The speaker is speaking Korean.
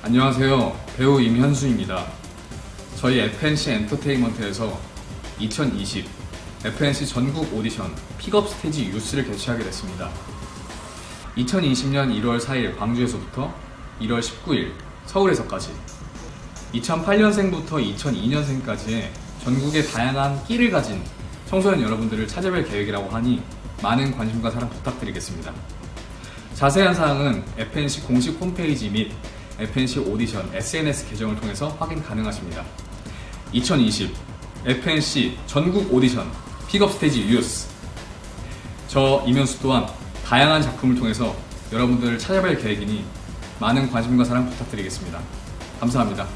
안녕하세요. 배우 임현수입니다. 저희 FNC 엔터테인먼트에서 2020 FNC 전국 오디션 픽업 스테이지 유스를 개최하게 됐습니다. 2020년 1월 4일 광주에서부터 1월 19일 서울에서까지 2008년생부터 2002년생까지의 전국의 다양한 끼를 가진 청소년 여러분들을 찾아뵐 계획이라고 하니 많은 관심과 사랑 부탁드리겠습니다. 자세한 사항은 FNC 공식 홈페이지 및 FNC 오디션 SNS 계정을 통해서 확인 가능하십니다. 2020 FNC 전국 오디션 픽업 스테이지 유스 저 이면수 또한 다양한 작품을 통해서 여러분들을 찾아뵐 계획이니 많은 관심과 사랑 부탁드리겠습니다. 감사합니다.